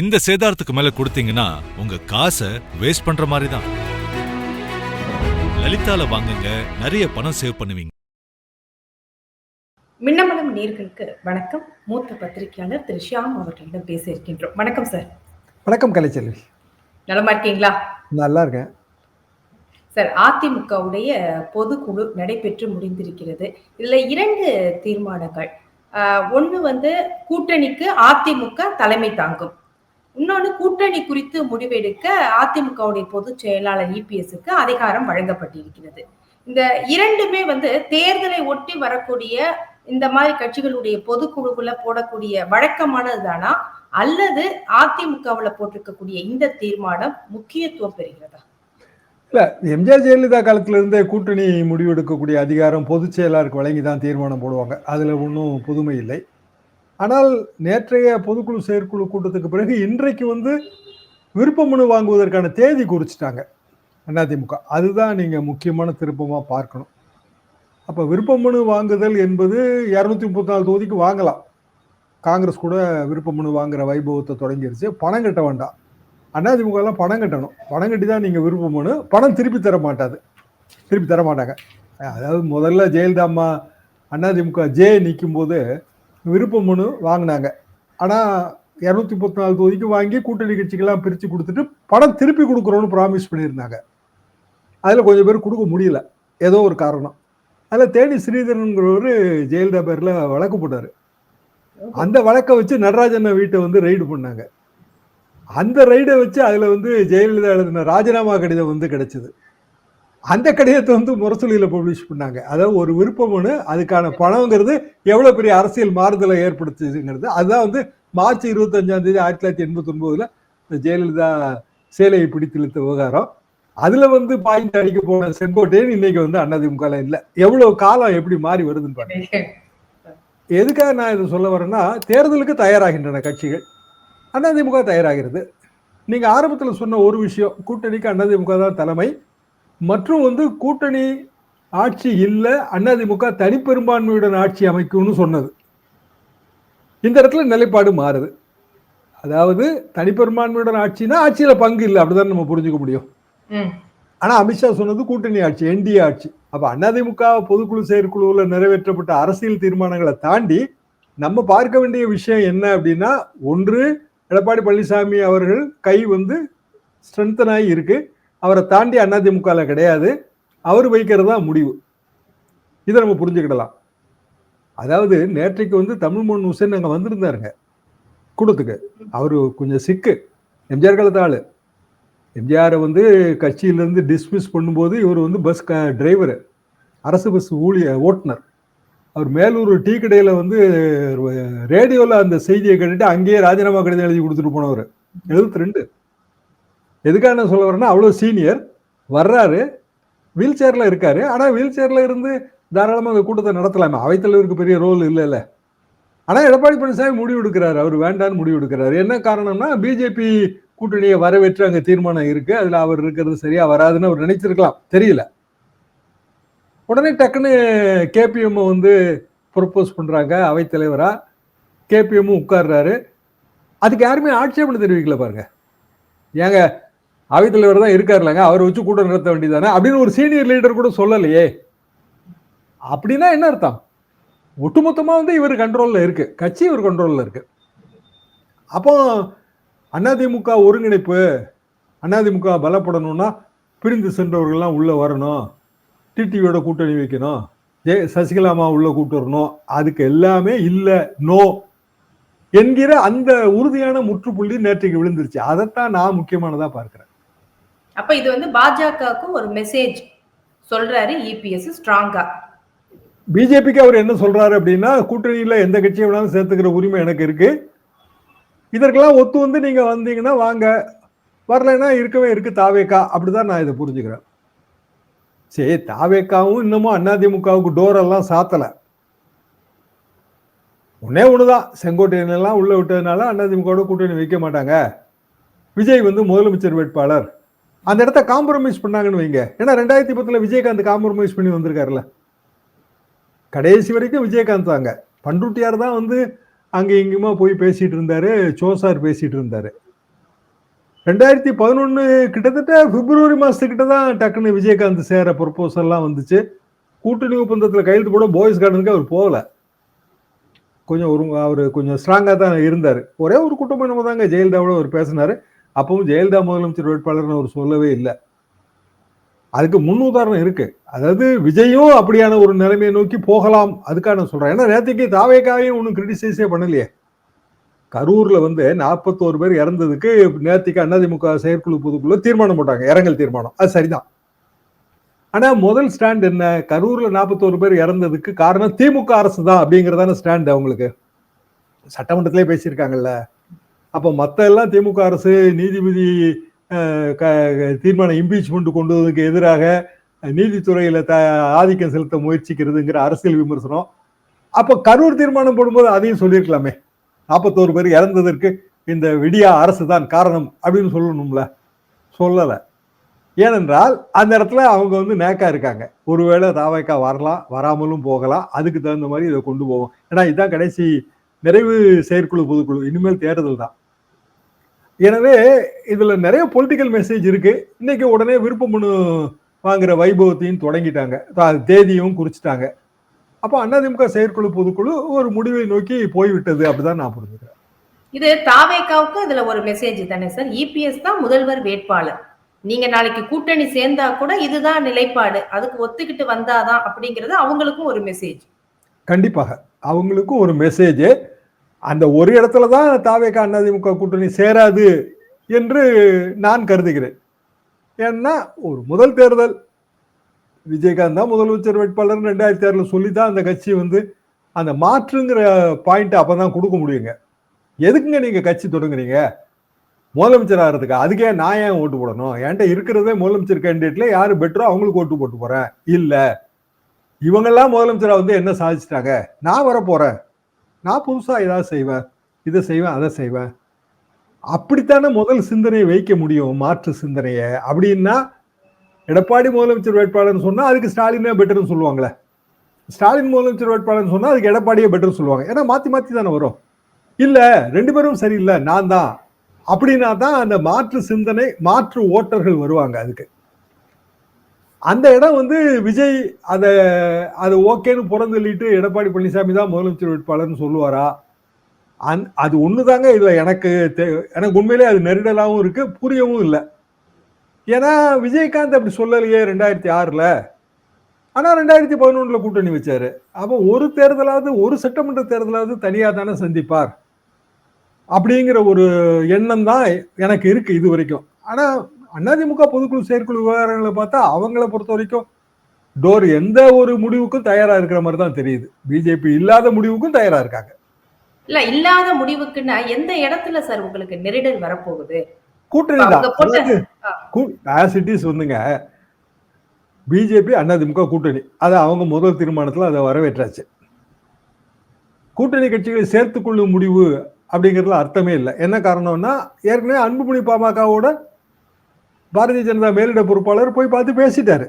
இந்த சேதாரத்துக்கு மேல கொடுத்தீங்கன்னா உங்க காசை வேஸ்ட் பண்ற மாதிரி தான் லலிதால வாங்குங்க நிறைய பணம் சேவ் பண்ணுவீங்க. மின்னமலம் நேர்களுக்கு வணக்கம். மூத்த பத்திரிகையாளர் திரு ஷியாம் அவர்களிடம் பேச இருக்கின்றோம். வணக்கம் சார் வணக்கம் கலைச்செல்வி. நலமா இருக்கீங்களா? நல்லா இருக்கேன். சார் அதிமுகவுடைய பொதுக்குழு நடைபெற்று முடிந்திருக்கிறது. இதுல இரண்டு தீர்மானங்கள். ஒண்ணு வந்து கூட்டணிக்கு அதிமுக தலைமை தாங்கும். இன்னொன்று கூட்டணி குறித்து முடிவெடுக்க அதிமுகவுடைய பொதுச் செயலாளர் இபிஎஸ்க்கு அதிகாரம் வழங்கப்பட்டிருக்கிறது. இந்த இரண்டுமே வந்து தேர்தலை ஒட்டி வரக்கூடிய இந்த மாதிரி கட்சிகளுடைய பொதுக்குழுக்குள்ள போடக்கூடிய வழக்கமானதுதானா? அல்லது அதிமுகவுல போட்டிருக்கக்கூடிய இந்த தீர்மானம் முக்கியத்துவம் பெறுகிறதா? இல்ல எம்ஜிஆர் ஜெயலலிதா காலத்துல இருந்தே கூட்டணி முடிவெடுக்கக்கூடிய அதிகாரம் பொதுச் செயலாளருக்கு வழங்கி தான் தீர்மானம் போடுவாங்க. அதுல ஒன்றும் புதுமை இல்லை. ஆனால் நேற்றைய பொதுக்குழு செயற்குழு கூட்டத்துக்கு பிறகு இன்றைக்கு வந்து விருப்ப மனு வாங்குவதற்கான தேதி குறிச்சிட்டாங்க அதிமுக. அதுதான் நீங்கள் முக்கியமான திருப்பமாக பார்க்கணும். அப்போ விருப்ப மனு வாங்குதல் என்பது இரநூத்தி முப்பத்தி நாலு தொகுதிக்கு வாங்கலாம். காங்கிரஸ் கூட விருப்ப மனு வாங்குற வைபவத்தை தொடங்கிருச்சு. பணம் கட்ட வேண்டாம். அதிமுகலாம் பணம் கட்டணும். பணம் கட்டி தான் நீங்கள் விருப்ப மனு பணம் திருப்பி தர மாட்டாது. திருப்பி தர மாட்டாங்க. அதாவது முதல்ல ஜெயலலிதா அம்மா அதிமுக ஜே நிற்கும் போது விருப்ப மனு வாங்கினாங்க. ஆனால் இரநூத்தி முப்பத்தி நாலு தொகுதிக்கு வாங்கி கூட்டணி கட்சிக்கெல்லாம் பிரித்து கொடுத்துட்டு பணம் திருப்பி கொடுக்குறோன்னு ப்ராமிஸ் பண்ணியிருந்தாங்க. அதில் கொஞ்சம் பேர் கொடுக்க முடியல. ஏதோ ஒரு காரணம். அதில் தேனி ஸ்ரீதரனுங்கிறவர் ஜெயலலிதா பேரில் வழக்கு போட்டார். அந்த வழக்கை வச்சு நடராஜன் வீட்டை வந்து ரைடு பண்ணாங்க. அந்த ரைடை வச்சு அதில் வந்து ஜெயலலிதா எழுதின ராஜினாமா கடிதம் வந்து கிடைச்சது. அந்த கடிதத்தை வந்து முரசொலியில் பப்ளிஷ் பண்ணாங்க. அதாவது ஒரு விருப்பம்னு அதுக்கான பணங்கிறது எவ்வளோ பெரிய அரசியல் மாறுதலை ஏற்படுத்துதுங்கிறது. அதுதான் வந்து மார்ச் இருபத்தஞ்சாம் தேதி ஆயிரத்தி தொள்ளாயிரத்தி எண்பத்தி ஒன்பதுல இந்த ஜெயலலிதா சேலையை பிடித்திழுத்த விவகாரம். அதுல வந்து பாயிண்ட் அடிக்க போன செங்கோட்டையன் இன்னைக்கு வந்து அதிமுக இல்லை. எவ்வளவு காலம் எப்படி மாறி வருதுன்னு பாருங்க. எதுக்காக நான் இதை சொல்ல வரேன்னா தேர்தலுக்கு தயாராகின்றன கட்சிகள். அண்ணாதிமுக தயாராகிறது. நீங்க ஆரம்பத்தில் சொன்ன ஒரு விஷயம் கூட்டணிக்கு அண்ணாதிமுக தான் தலைமை. மற்றும் வந்து கூட்டணி ஆட்சி இல்லை அதிமுக தனிப்பெரும்பான்மையுடன் ஆட்சி அமைக்கும்னு சொன்னது. இந்த இடத்துல நிலைப்பாடு மாறுது. அதாவது தனிப்பெரும்பான்மையுடன் ஆட்சினா ஆட்சியில பங்கு இல்லை அப்படிதான் நம்ம புரிஞ்சுக்க முடியும். ஆனா அமித்ஷா சொன்னது கூட்டணி ஆட்சி என்டிஏ ஆட்சி. அப்ப அதிமுக பொதுக்குழு செயற்குழுவில் நிறைவேற்றப்பட்ட அரசியல் தீர்மானங்களை தாண்டி நம்ம பார்க்க வேண்டிய விஷயம் என்ன அப்படின்னா ஒன்று எடப்பாடி பழனிசாமி அவர்கள் கை வந்து ஸ்ட்ரென்தன் ஆகி இருக்கு. அவரை தாண்டி அதிமுகவில் கிடையாது. அவர் வைக்கிறது தான் முடிவு. இதை நம்ம புரிஞ்சுக்கிடலாம். அதாவது நேற்றைக்கு வந்து தமிழ்மோகன் ஹுசேன் அங்கே வந்திருந்தாருங்க. கூட்டத்துக்கு. அவர் கொஞ்சம் சிக்கு எம்ஜிஆர் காலத்து ஆள். எம்ஜிஆரை வந்து கட்சியிலேருந்து டிஸ்மிஸ் பண்ணும்போது இவர் வந்து பஸ் க டிரைவர் அரசு பஸ் ஊழிய ஓட்டுநர். அவர் மேலூர் டீ கடையில் வந்து ரேடியோவில் அந்த செய்தியை கேட்டுட்டு அங்கேயே ராஜினாமா கடிதம் எழுதி கொடுத்துட்டு போனவர். எழுபத்தி ரெண்டு. எதுக்காக நான் சொல்ல வரேன்னா அவ்வளோ சீனியர் வர்றாரு வீல் சேரில் இருக்காரு. ஆனால் வீல் சேரில் இருந்து தாராளமாக அந்த கூட்டத்தை நடத்தலாமே. அவைத்தலைவருக்கு பெரிய ரோல் இல்லைல்ல. ஆனால் எடப்பாடி பழனிசாமி முடிவு எடுக்கிறாரு. அவர் வேண்டான்னு முடிவு எடுக்கிறாரு. என்ன காரணம்னா பிஜேபி கூட்டணியை வரவேற்று அங்கே தீர்மானம் இருக்குது அதில் அவர் இருக்கிறது சரியாக வராதுன்னு அவர் நினைச்சிருக்கலாம். தெரியல. உடனே டக்குன்னு கேபிஎம் வந்து ப்ரொப்போஸ் பண்ணுறாங்க அவைத்தலைவராக கேபிஎம்மும் உட்கார்றாரு. அதுக்கு யாருமே ஆட்சேபனை தெரிவிக்கல பாருங்க. ஏங்க அவைத்தலைவர் தான் இருக்காருலங்க அவரை வச்சு கூட்டம் நடத்த வேண்டியதானே அப்படின்னு ஒரு சீனியர் லீடர் கூட சொல்லலையே. அப்படின்னா என்ன அர்த்தம்? ஒட்டுமொத்தமாக வந்து இவர் கண்ட்ரோலில் இருக்கு. கட்சி இவர் கண்ட்ரோலில் இருக்கு. அப்போ அதிமுக ஒருங்கிணைப்பு அதிமுக பலப்படணும்னா பிரிந்து சென்றவர்கள்லாம் உள்ளே வரணும். டிடிவியோட கூட்டணி வைக்கணும். ஜெய சசிகலாமா உள்ளே கூட்டு வரணும். அதுக்கு எல்லாமே இல்லை நோ என்கிற அந்த உறுதியான முற்றுப்புள்ளி நேற்றைக்கு விழுந்துருச்சு. அதைத்தான் நான் முக்கியமானதாக பார்க்குறேன். அப்ப இது வந்து பாஜகவுக்கு ஒரு மெசேஜ் சொல்றாரு இபிஎஸ் ஸ்ட்ராங்கா பிஜேபிக்கு அவர் என்ன சொல்றாரு அப்படின்னா கூட்டணியில எந்த கட்சியை வேணாலும் சேர்த்துக்கிற உரிமை எனக்கு இருக்கு. இதற்கெல்லாம் ஒத்து வந்து நீங்க வந்தீங்கன்னா வாங்க. வரலைன்னா இருக்கவே இருக்கு தாவேக்கா. அப்படிதான் நான் இதை புரிஞ்சுக்கிறேன். சரி தாவேக்காவும் இன்னமும் அதிமுகவுக்கு டோர் எல்லாம் சாத்தல. ஒன்னே ஒண்ணுதான். செங்கோட்டையன் எல்லாம் உள்ள விட்டதுனால அதிமுகவோட கூட்டணி வைக்க மாட்டாங்க. விஜய் வந்து முதலமைச்சர் வேட்பாளர். அந்த இடத்த காம்ப்ரமைஸ் பண்ணாங்கன்னு வைங்க. ஏன்னா ரெண்டாயிரத்தி பத்துல விஜயகாந்த் காம்ப்ரமைஸ் பண்ணி வந்திருக்காருல்ல. கடைசி வரைக்கும் விஜயகாந்த் தாங்க. பண்ருட்டியார் தான் வந்து அங்கே இங்குமா போய் பேசிட்டு இருந்தாரு சோசார் பேசிட்டு இருந்தாரு. ரெண்டாயிரத்தி பதினொன்று கிட்டத்தட்ட பிப்ரவரி மாதத்துக்கிட்ட தான் டக்குன்னு விஜயகாந்த் சேர ப்ரொப்போசல்லாம் வந்துச்சு. கூட்டணி ஒப்பந்தத்தில் கையெழுத்து போட போய்ஸ் கார்டனுக்கு அவர் போகல. கொஞ்சம் ஒரு அவர் கொஞ்சம் ஸ்ட்ராங்காக தான் இருந்தார். ஒரே ஒரு குற்றம் நம்ம தாங்க ஜெயலலிதாவோட அவர் பேசினார். அப்பவும் ஜெயலலிதா முதலமைச்சர் வேட்பாளர்னு அவர் சொல்லவே இல்லை. அதுக்கு முன் உதாரணம் இருக்கு. அதாவது விஜயும் அப்படியான ஒரு நிலைமையை நோக்கி போகலாம். அதுக்காக நான் சொல்றேன். ஏன்னா நேற்றுக்கு தாவேக்காவையும் ஒன்றும் கிரிட்டிசைஸே பண்ணலையே. கரூர்ல வந்து நாற்பத்தோரு பேர் இறந்ததுக்கு நேற்றுக்கு அதிமுக செயற்குழு பொதுக்குள்ள தீர்மானம் போட்டாங்க. இறங்கல் தீர்மானம். அது சரிதான். ஆனா முதல் ஸ்டாண்ட் என்ன? கரூர்ல நாற்பத்தோரு பேர் இறந்ததுக்கு காரணம் திமுக அரசு தான் அப்படிங்கறதான ஸ்டாண்ட் அவங்களுக்கு. சட்டமன்றத்திலே பேசியிருக்காங்கல்ல. அப்போ மற்ற எல்லாம் திமுக அரசு நீதிபதி க- தீர்மானம் இம்பீச்மெண்ட் கொண்டு வந்ததுக்கு எதிராக நீதித்துறையில் த ஆதிக்கம் செலுத்த முயற்சிக்கிறதுங்கிற அரசியல் விமர்சனம். அப்போ கரூர் தீர்மானம் போடும்போது அதையும் சொல்லியிருக்கலாமே. நாற்பத்தோரு பேர் இறந்ததற்கு இந்த விடியா அரசு தான் காரணம் அப்படின்னு சொல்லணும்ல. சொல்லலை. ஏனென்றால் அந்த இடத்துல அவங்க வந்து நேக்கா இருக்காங்க. ஒருவேளை தாவைக்கா வரலாம் வராமலும் போகலாம். அதுக்கு தகுந்த மாதிரி இதை கொண்டு போவோம். ஏன்னா இதுதான் கடைசி நிறைவு செயற்குழு பொதுக்குழு. இனிமேல் தேர்தல் தான். எனவே இதுல நிறைய பொலிட்டிக்கல் மெசேஜ் இருக்கு. இன்னைக்கு உடனே விருப்ப மனு வாங்குற வைபவத்தையும் தொடங்கிட்டாங்க. தேதியும் குறிச்சிட்டாங்க. அப்போ அதிமுக செயற்குழு பொதுக்குழு ஒரு முடிவை நோக்கி போய்விட்டது அப்படிதான் நான் புரிஞ்சுக்கிறேன். இது தாவேக்காவுக்கு இதுல ஒரு மெசேஜ் தானே சார்? இபிஎஸ் தான் முதல்வர் வேட்பாளர். நீங்க நாளைக்கு கூட்டணி சேர்ந்தா கூட இதுதான் நிலைப்பாடு. அதுக்கு ஒத்துக்கிட்டு வந்தாதான் அப்படிங்கிறது அவங்களுக்கும் ஒரு மெசேஜ் கண்டிப்பாக. அவங்களுக்கும் ஒரு மெசேஜ் அந்த ஒரு இடத்துல தான் தாவேகா அதிமுக கூட்டணி சேராது என்று நான் கருதுகிறேன். ஏன்னா ஒரு முதல் தேர்தல். விஜயகாந்த் தான் முதலமைச்சர் வேட்பாளர் ரெண்டாயிரத்தி ஆறுல சொல்லி தான் அந்த கட்சி வந்து அந்த மாற்றுங்கிற பாயிண்ட் அப்பதான் கொடுக்க முடியுங்க. எதுக்குங்க நீங்கள் கட்சி தொடங்குறீங்க? முதலமைச்சர் ஆகிறதுக்கு அதுக்கே நான் ஏன் ஓட்டு போடணும்? என்கிட்ட இருக்கிறதே முதலமைச்சர் கேண்டிடேட்ல யார் பெட்டரோ அவங்களுக்கு ஓட்டு போட்டு போகிறேன் இல்லை. இவங்கெல்லாம் முதலமைச்சராக வந்து என்ன சாதிச்சிட்டாங்க? நான் வர நான் புதுசாக ஏதாவது செய்வேன் இதை செய்வேன் அதை செய்வேன். அப்படித்தானே முதல் சிந்தனையை வைக்க முடியும் மாற்று சிந்தனையை? அப்படின்னா எடப்பாடி முதலமைச்சர் வேட்பாளர்னு சொன்னால் அதுக்கு ஸ்டாலினே பெட்டர்னு சொல்லுவாங்களே. ஸ்டாலின் முதலமைச்சர் வேட்பாளர்னு சொன்னால் அதுக்கு எடப்பாடியே பெட்டர்னு சொல்லுவாங்க. ஏன்னா மாற்றி மாற்றி தானே வரும். இல்லை ரெண்டு பேரும் சரியில்லை நான் தான். அப்படின்னா தான் அந்த மாற்று சிந்தனை மாற்று ஓட்டர்கள் வருவாங்க அதுக்கு. அந்த இடம் வந்து விஜய் அதை அது ஓகேன்னு புறந்தள்ளிட்டு எடப்பாடி பழனிசாமி தான் முதலமைச்சர் வேட்பாளர்னு சொல்லுவாரா? அந் அது ஒண்ணுதாங்க இதில் எனக்கு தே- எனக்கு உண்மையிலே அது நெருடலாகவும் இருக்கு புரியவும் இல்லை. ஏன்னா விஜயகாந்த் அப்படி சொல்லலையே ரெண்டாயிரத்தி ஆறில். ஆனால் ரெண்டாயிரத்தி பதினொன்றில் கூட்டணி வச்சாரு. அப்போ ஒரு தேர்தலாவது ஒரு சட்டமன்ற தேர்தலாவது தனியாக தானே சந்திப்பார். அப்படிங்கிற ஒரு எண்ணம் தான் எனக்கு இருக்கு இது வரைக்கும். ஆனால் அதிமுக பொதுக்குழு செயற்குழு விவகாரங்களை பார்த்தா அவங்கள பொறுத்த வரைக்கும் டோர் எந்த ஒரு முடிவுக்கும் தயாரா இருக்கிற மாதிரி தான் தெரியுது. பிஜேபி இல்லாத முடிவுக்கும் தயாரா இருக்காங்க. இல்ல இல்லாத முடிவுக்குன்னா எந்த இடத்துல சார் உங்களுக்கு நெருடல் வரப்போகுது? கூட்டணி தான். வந்துங்க பிஜேபி அதிமுக கூட்டணி. அது அவங்க முதல் தீர்மானத்துல அதை வரவேற்றாச்சு. கூட்டணி கட்சிகளை சேர்த்துக் கொள்ளும் முடிவு அப்படிங்கிறதுல அர்த்தமே இல்லை. என்ன காரணம்னா ஏற்கனவே அன்புமணி பாமகவோட பாரதிய ஜனதா மேலிட பொறுப்பாளர் போய் பார்த்து பேசிட்டாரு.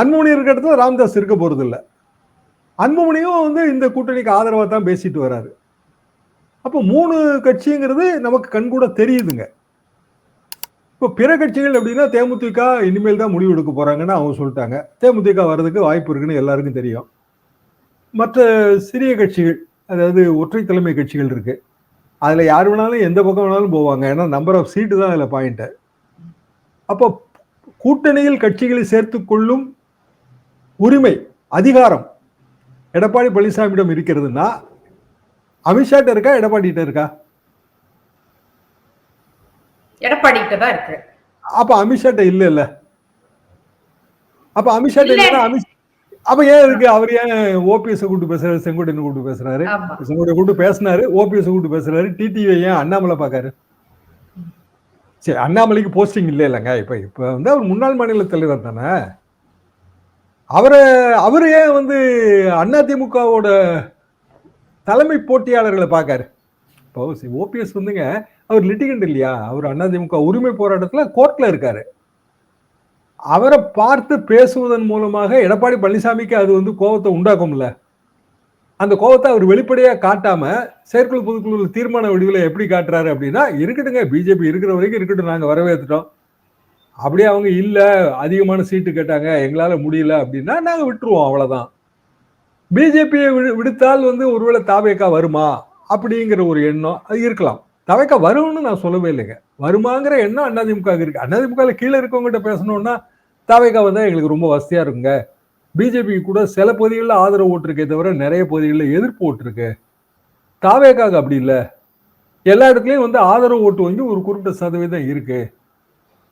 அன்புமணி இருக்க இடத்துல ராம்தாஸ் இருக்க போறது இல்லை அன்புமணியும் வந்து இந்த கூட்டணிக்கு ஆதரவாக தான் பேசிட்டு வராரு. அப்போ மூணு கட்சிங்கிறது நமக்கு கண்கூட தெரியுதுங்க. இப்போ பிற கட்சிகள் அப்படின்னா தேமுதிக இனிமேல் தான் முடிவு எடுக்க போறாங்கன்னு அவங்க சொல்லிட்டாங்க. தேமுதிக வர்றதுக்கு வாய்ப்பு இருக்குன்னு எல்லாருக்கும் தெரியும். மற்ற சிறிய கட்சிகள் அதாவது ஒற்றை தலைமை கட்சிகள் இருக்குது அதுல யார் வேணாலும் எந்த பக்கம் வேணாலும் போவாங்க. ஏன்னா நம்பர் ஆஃப் சீட்டு தான் அதுல பாயிண்ட் அப்போ கூட்டணியில் கட்சிகளை சேர்த்துக் கொள்ளும் உரிமை அதிகாரம் எடப்பாடி பழனிசாமியிடம் இருக்கிறதுனா அமித்ஷாட்ட இருக்கா எடப்பாடிகிட்ட இருக்கா? எடப்பாடி கிட்ட தான் இருக்கு. அப்ப அமித்ஷாட்ட இல்ல இல்ல அப்ப அமித்ஷாட்ட இல்ல. அமித் அப்ப ஏன் இருக்கு? அவர் ஏன் ஓபிஎஸ் கூப்பிட்டு பேசுறாரு செங்கோட்டையன் கூப்பிட்டு பேசுறாரு? செங்கோட்டை கூப்பிட்டு பேசினாரு ஓபிஎஸ் கூப்பிட்டு பேசுறாரு டிடிவி ஏன் அண்ணாமலை பாக்காரு சரி அண்ணாமலைக்கு போஸ்டிங் இல்ல இல்லைங்க இப்ப இப்ப வந்து அவர் முன்னாள் மாநில தலைவர் தானே. அவரை அவரு ஏன் வந்து அதிமுகவோட தலைமை போட்டியாளர்களை பார்க்காரு? இப்போ ஓபிஎஸ் வந்துங்க அவர் லிட்டிகண்ட் இல்லையா? அவர் அதிமுக உரிமை போராட்டத்துல கோர்ட்ல இருக்காரு. அவரை பார்த்து பேசுவதன் மூலமாக எடப்பாடி பழனிசாமிக்கு அது வந்து கோபத்தை உண்டாக்கும்ல. அந்த கோபத்தை அவர் வெளிப்படையாக காட்டாமல் செயற்குழு பொதுக்குழு தீர்மான வடிவில் எப்படி காட்டுறாரு அப்படின்னா இருக்கட்டுங்க பிஜேபி இருக்கிற வரைக்கும் இருக்கட்டும் நாங்கள் வரவேற்றுட்டோம். அப்படியே அவங்க இல்லை அதிகமான சீட்டு கேட்டாங்க எங்களால் முடியல அப்படின்னா நாங்கள் விட்டுருவோம் அவ்வளோதான் பிஜேபியை விடு விடுத்தால் வந்து ஒருவேளை தாவேக்கா வருமா? அப்படிங்கிற ஒரு எண்ணம் அது இருக்கலாம். தவைக்க வரும்னு நான் சொல்லவே இல்லைங்க. வருமாங்கிற எண்ணம் அதிமுக இருக்கு. அதிமுக கீழே இருக்கவங்ககிட்ட பேசணும்னா தாவேகா வந்தால் எங்களுக்கு ரொம்ப வசதியாக இருக்குங்க. பிஜேபி கூட சில பகுதிகளில் ஆதரவு ஓட்டிருக்கே தவிர நிறைய பகுதிகளில் எதிர்ப்பு ஓட்டிருக்கு. தாவேக்காக அப்படி இல்லை. எல்லா இடத்துலையும் வந்து ஆதரவு ஓட்டு வங்கி ஒரு குறிப்பிட்ட சதவீதம் இருக்கு.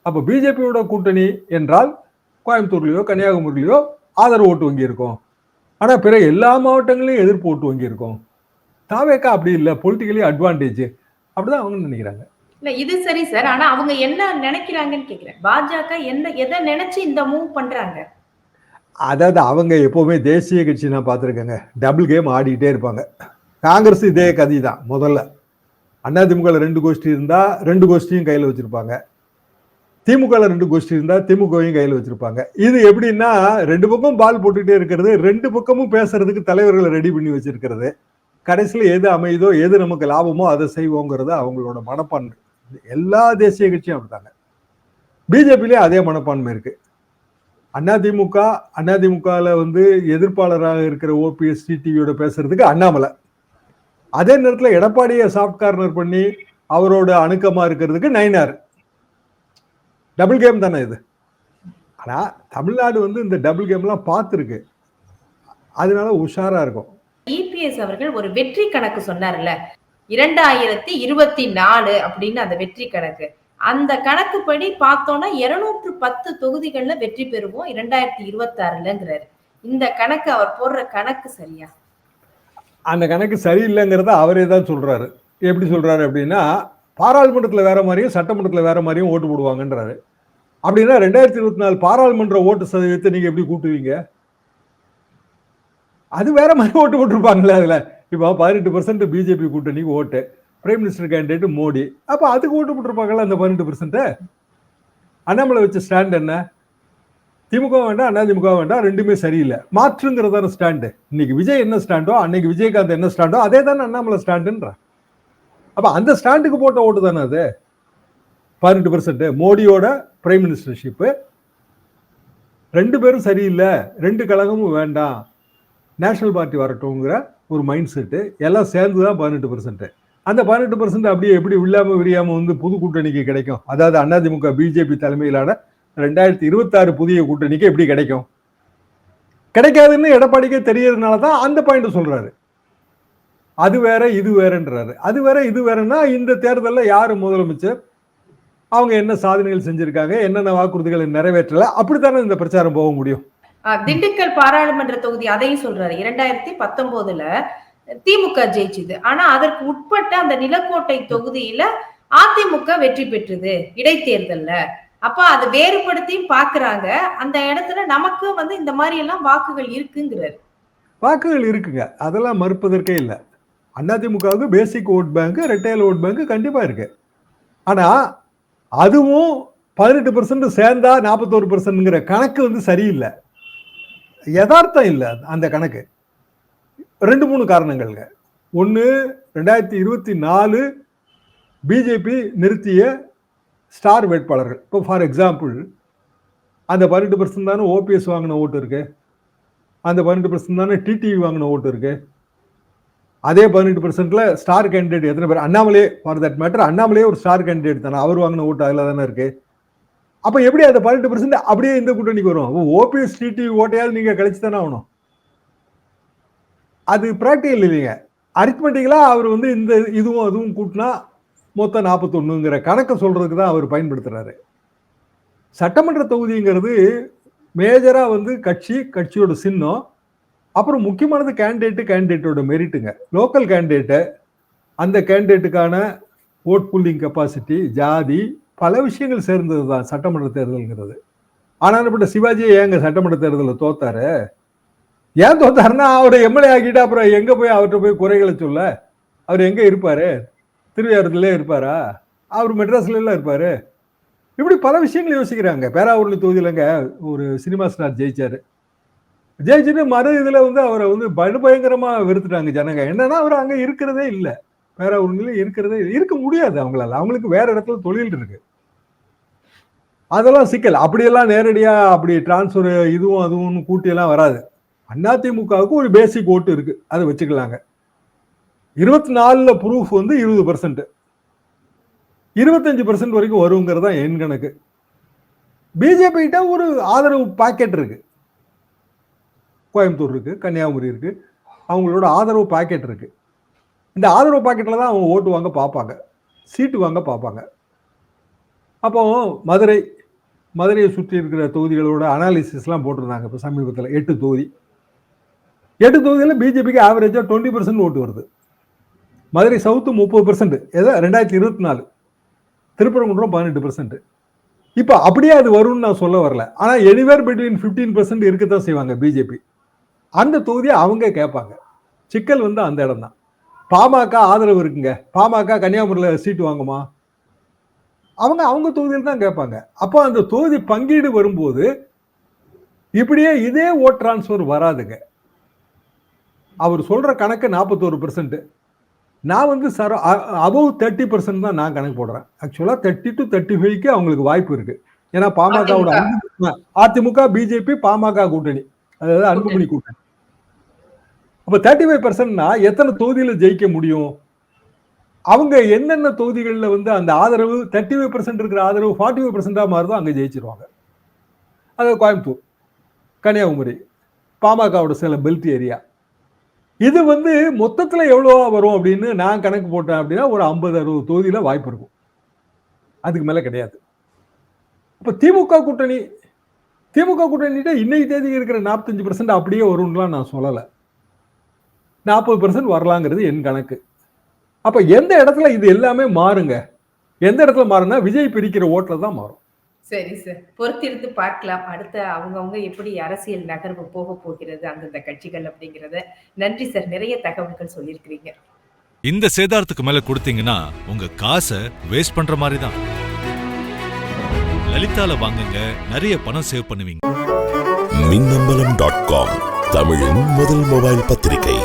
அப்போ பிஜேபியோட கூட்டணி என்றால் கோயம்புத்தூர்லேயோ கன்னியாகுமரியிலையோ ஆதரவு ஓட்டு வங்கி இருக்கும். பிற எல்லா மாவட்டங்களையும் எதிர்ப்பு ஓட்டு வங்கி இருக்கும். தாவேக்கா அப்படி இல்லை. பொலிட்டிக்கலி அட்வான்டேஜ் அப்படிதான் அவங்க நினைக்கிறாங்க. இல்ல இது சரி சார். ஆனா அவங்க என்ன நினைக்கிறாங்கன்னு கேக்குறேன். பாஜக என்ன எதை நினைச்சு இந்த மூவ் பண்றாங்க? அதாவது அவங்க எப்போவுமே தேசிய கட்சி நான் பார்த்துருக்கேங்க. டபுள் கேம் ஆடிக்கிட்டே இருப்பாங்க. காங்கிரஸ் இதே கதி தான் முதல்ல. அதிமுக ரெண்டு கோஷ்டி இருந்தா ரெண்டு கோஷ்டியும் கையில் வச்சிருப்பாங்க. திமுக ரெண்டு கோஷ்டி இருந்தா திமுகவையும் கையில் வச்சிருப்பாங்க. இது எப்படின்னா ரெண்டு பக்கம் பால் போட்டுக்கிட்டே இருக்கிறது ரெண்டு பக்கமும் பேசுறதுக்கு தலைவர்களை ரெடி பண்ணி வச்சிருக்கிறது. கடைசியில் எது அமையுதோ எது நமக்கு லாபமோ அதை செய்வோங்கிறது அவங்களோட மனப்பான்மை. எல்லா தேசிய கட்சியும் அப்படித்தாங்க. பிஜேபிலேயே அதே மனப்பான்மை இருக்கு. அதிமுக அதிமுகவில் வந்து எதிர்ப்பாளராக இருக்கிற ஓபிஎஸ் டிடிவியோட பேசுறதுக்கு அண்ணாமலை. அதே நேரத்தில் எடப்பாடியை சாஃப்ட் கார்னர் பண்ணி அவரோட அணுக்கமா இருக்கிறதுக்கு நைனார் டபுள் கேம் தானே இது. ஆனா தமிழ்நாடு வந்து இந்த டபுள் கேம்லாம் பார்த்துருக்கு. அதனால உஷாரா இருக்கும். இபிஎஸ் அவர்கள் ஒரு வெற்றி கணக்கு சொன்னார்ல. இரண்டாயிரத்தி இருபத்தி நாலு அப்படின்னு அந்த வெற்றி கணக்கு. அந்த கணக்குப்படி பார்த்தோம்னா இருநூற்று பத்து தொகுதிகளில் வெற்றி பெறுவோம் இரண்டாயிரத்தி இருபத்தி ஆறுலங்கிறாரு இந்த கணக்கு அவர் போடுற கணக்கு சரியா? அந்த கணக்கு சரியில்லைங்கிறத அவரே தான் சொல்றாரு. எப்படி சொல்றாரு அப்படின்னா பாராளுமன்றத்தில் வேற மாதிரியும் சட்டமன்றத்தில் வேற மாதிரியும் ஓட்டு போடுவாங்கன்றாரு. அப்படின்னா ரெண்டாயிரத்தி இருபத்தி நாலு பாராளுமன்ற ஓட்டு சதவீதத்தை நீங்க எப்படி கூட்டுவீங்க? அது வேற மாதிரி ஓட்டு போட்டிருப்பாங்களே அதுல. இப்போ பதினெட்டு பர்சன்ட் பிஜேபி கூட்டணிக்கு vote. Prime minister candidate Modi. அப்போ அதுக்கு ஓட்டு போட்டிருப்பாங்கல்ல அந்த பதினெட்டு பர்சன்ட்டு அண்ணாமலை வச்ச ஸ்டாண்ட் என்ன? திமுக வேண்டாம் அதிமுக வேண்டாம் ரெண்டுமே சரியில்லை. மாற்றுங்கிறதான ஸ்டாண்டு இன்னைக்கு விஜய் என்ன ஸ்டாண்டோ அன்னைக்கு விஜயகாந்த் என்ன ஸ்டாண்டோ அதே தானே அண்ணாமலை ஸ்டாண்டுன்றான் அப்போ அந்த ஸ்டாண்டுக்கு போட்ட ஓட்டு தானே அது? பதினெட்டு பெர்சன்ட் மோடியோட பிரைம் மினிஸ்டர்ஷிப்பு ரெண்டு பேரும் சரியில்லை. ரெண்டு கழகமும் வேண்டாம். நேஷனல் பார்ட்டி வரட்டுங்கிற ஒரு மைண்ட் செட்டு எல்லாம் சேர்ந்து தான் பதினெட்டு பர்சன்ட்டு அந்த பதினெட்டு பர்சன்ட் அப்படியே எப்படி வில்லாம விரியாமல் வந்து புது கூட்டணிக்கு கிடைக்கும்? அதாவது அதிமுக பிஜேபி தலைமையிலான ரெண்டாயிரத்தி இருபத்தாறு புதிய கூட்டணிக்கு எப்படி கிடைக்கும்? கிடைக்காதுன்னு எடப்பாடிக்கே தெரியறதுனால தான் அந்த பாயிண்ட் சொல்கிறாரு அது வேற இது வேறன்றாரு. அது வேற இது வேறன்னா இந்த தேர்தலில் யார் முதலமைச்சர்? அவங்க என்ன சாதனைகள் செஞ்சிருக்காங்க? என்னென்ன வாக்குறுதிகளை நிறைவேற்றல? அப்படித்தானே இந்த பிரச்சாரம் போக முடியும். திண்டுக்கல் பாராளுமன்ற தொகுதி அதையும் சொல்றாரு. இரண்டாயிரத்தி பத்தொன்பதுல திமுக ஜெயிச்சுது. ஆனா அதற்கு உட்பட்ட அந்த நிலக்கோட்டை தொகுதியில அதிமுக வெற்றி பெற்றது இடைத்தேர்தல்ல. அப்ப அது வேறுபடுத்தியும் பாக்குறாங்க. அந்த இடத்துல நமக்கு வந்து இந்த மாதிரி எல்லாம் வாக்குகள் இருக்குங்கிறாரு. வாக்குகள் இருக்குங்க. அதெல்லாம் மறுப்பதற்கே இல்லை. அதிமுகவுக்கு basic vote bank retail vote bank கண்டிப்பா இருக்கு. ஆனா அதுவும் பதினெட்டு பர்சன்ட் சேர்ந்தா நாற்பத்தோரு பர்சன்ட்ங்கிற கணக்கு வந்து சரியில்லை. யதார்த்தம் இல்லை அந்த கணக்கு. ரெண்டு மூணு காரணங்கள்ங்க. ஒன்று ரெண்டாயிரத்தி இருபத்தி நாலு பிஜேபி நிறுத்திய ஸ்டார் வேட்பாளர்கள். இப்போ ஃபார் எக்ஸாம்பிள் அந்த பதினெட்டு பர்சன்ட் தானே ஓபிஎஸ் வாங்கின ஓட்டு இருக்கு. அந்த பன்னெண்டு பர்சன்ட் தானே டிடிவி வாங்கின ஓட்டு இருக்கு. அதே பதினெட்டு பர்சன்ட்ல ஸ்டார் கேண்டிடேட் எத்தனை பேர்? Annamalai for that matter Annamalai ஒரு ஸ்டார் கேண்டிடேட் தானே. அவர் வாங்கின ஓட்டு அதில் தானே இருக்குது அப்போ எப்படி அந்த பதினெட்டு பர்சன்ட் அப்படியே இந்த கூட்டணிக்கு வரும்? ஓபிஎஸ் டிடிவி ஓட்டையாவது நீங்க கழிச்சு தானே ஆகணும். அது ப்ராக்டிக்கல் இல்லைங்க. அரித்மெட்டிக்கலா அவர் வந்து இந்த இதுவும் அதுவும் கூட்டினா மொத்தம் நாற்பத்தொன்னுங்கிற கணக்கை சொல்றதுக்கு தான் அவர் பயன்படுத்துறாரு. சட்டமன்ற தொகுதிங்கிறது மேஜராக வந்து கட்சி கட்சியோட சின்னம் அப்புறம் முக்கியமானது கேண்டிடேட்டு கேண்டிடேட்டோட மெரிட்டுங்க லோக்கல் கேண்டிடேட்டு அந்த கேண்டிடேட்டுக்கான ஓட் புல்லிங் கெப்பாசிட்டி ஜாதி பல விஷயங்கள் சேர்ந்தது தான் சட்டமன்ற தேர்தல்ங்கிறது. ஆனால் சிவாஜியை ஏங்க சட்டமன்ற தேர்தலில் தோத்தாரு? ஏன் தோத்தாருன்னா அவரை எம்எல்ஏ ஆக்கிட்டு அப்புறம் எங்கே போய் அவர்கிட்ட போய் குறைகளை சொல்ல அவர் எங்கே இருப்பார்? திருவையாறுல இருப்பாரா? அவர் மெட்ராஸ்லாம் இருப்பார்? இப்படி பல விஷயங்கள் யோசிக்கிறாங்க. பேராவூர்லி தொகுதியிலங்க ஒரு சினிமா ஸ்டார் ஜெயிச்சார். ஜெயிச்சுட்டு மறு இதில் வந்து அவரை வந்து பயங்கரமாக வெறுத்துட்டாங்க ஜனங்க. என்னன்னா அவர் அங்கே இருக்கிறதே இல்லை. வேற இருக்கிறதே இருக்க முடியாது அவங்களால. அவங்களுக்கு வேற இடத்துல தொழில் இருக்குது அதெல்லாம் சிக்கல். அப்படியெல்லாம் நேரடியாக அப்படி டிரான்ஸ்ஃபர் இதுவும் அதுவும் கூட்டியெல்லாம் வராது. அதிமுகவுக்கு ஒரு பேசிக் ஓட்டு இருக்கு. அதை வச்சுக்கலாங்க. இருபத்தி நாலில் ப்ரூஃப் வந்து இருபது பர்சன்ட் இருபத்தஞ்சு பர்சன்ட் வரைக்கும் வருங்கிறது தான் என் கணக்கு. பிஜேபி கிட்ட ஒரு ஆதரவு பாக்கெட் இருக்கு. கோயம்புத்தூர் இருக்கு கன்னியாகுமரி இருக்கு. அவங்களோட ஆதரவு பாக்கெட் இருக்கு. இந்த ஆதரவு பாக்கெட்டில் தான் அவங்க ஓட்டு வாங்க பார்ப்பாங்க. சீட்டு வாங்க பார்ப்பாங்க. அப்போ மதுரை மதுரையை சுற்றி இருக்கிற தொகுதிகளோட அனாலிசிஸ்லாம் போட்டிருந்தாங்க. இப்போ சமீபத்தில் எட்டு தொகுதி. எட்டு தொகுதியில் பிஜேபிக்கு ஆவரேஜாக டுவெண்ட்டி பர்சன்ட் ஓட்டு வருது. மதுரை சவுத்து முப்பது பர்சன்ட் ஏதோ ரெண்டாயிரத்தி இருபத்தி நாலு. திருப்பரங்குன்றம் பதினெட்டு பர்சன்ட் இப்போ அப்படியே அது வரும்னு நான் சொல்ல வரல. ஆனால் எனிவேர் பிட்வீன் ஃபிஃப்டீன் பர்சன்ட் இருக்கத்தான் செய்வாங்க பிஜேபி அந்த தொகுதியை அவங்க கேட்பாங்க. சிக்கல் வந்து அந்த இடம் தான் பாமக ஆதரவு இருக்குங்க. பாமக கன்னியாகுமரியில் சீட்டு வாங்குமா? அவங்க அவங்க தொகுதியில் தான் கேட்பாங்க. அப்போ அந்த தொகுதி பங்கீடு வரும்போது இப்படியே இதே ஓட் டிரான்ஸ்ஃபர் வராதுங்க. அவர் சொல்ற கணக்கு நாற்பத்தோரு பெர்சன்ட் நான் வந்து சர அபவ் தேர்ட்டி பர்சன்ட் தான் நான் கணக்கு போடுறேன். ஆக்சுவலா தேர்ட்டி டு தேர்ட்டி ஃபைவ்க்கு அவங்களுக்கு வாய்ப்பு இருக்கு. ஏன்னா பாமகவோட. அதிமுக பிஜேபி பாமக கூட்டணி. அதாவது அன்புமணி கூட்டணி. அப்ப தேர்ட்டி ஃபைவ் பர்சன்ட்னா எத்தனை தொகுதியில ஜெயிக்க முடியும்? அவங்க என்னென்ன தொகுதிகளில் வந்து அந்த ஆதரவு தேர்ட்டி ஃபைவ் பர்சன்ட் இருக்கிற ஆதரவு ஃபார்ட்டி ஃபைவ் பர்சன்டாக மாறுதோ அங்கே ஜெயிச்சிருவாங்க. அது கோயம்புத்தூர் கன்னியாகுமரி பாமகவோட சில பெல்ட் ஏரியா இது வந்து மொத்தத்தில் எவ்வளோவா வரும் அப்படின்னு நான் கணக்கு போட்டேன் அப்படின்னா ஒரு ஐம்பது அறுபது தொகுதியில் வாய்ப்பு இருக்கும். அதுக்கு மேலே கிடையாது. இப்போ திமுக கூட்டணி திமுக கூட்டணிட்ட இன்னைக்கு தேதி இருக்கிற நாற்பத்தஞ்சு பர்சன்ட் அப்படியே வரும்லாம் நான் சொல்லலை. நாற்பது பர்சன்ட் வரலாங்கிறது என் கணக்கு. அப்ப எந்த இடத்துல இது எல்லாமே மாறுங்க? எந்த இடத்துல மாறுனா விஜய் பிரிக்கிற ஓட்டுல தான் மாறும். சரி சார். பொறுத்திருந்து பார்க்கலாம். அடுத்த அவங்கவங்க எப்படி அரசியல் நகர்வு போக போகிறது அந்தந்த கட்சிகள் அப்படிங்கறத. நன்றி சார். நிறைய தகவல்கள் சொல்லியிருக்கிறீங்க. இந்த சேதாரத்துக்கு மேல கொடுத்தீங்கன்னா உங்க காசை வேஸ்ட் பண்ற மாதிரி தான். லலிதால வாங்குங்க. நிறைய பணம் சேவ் பண்ணுவீங்க. மின்னம்பலம் டாட் காம் தமிழின் முதல் மொபைல் பத்திரிகை.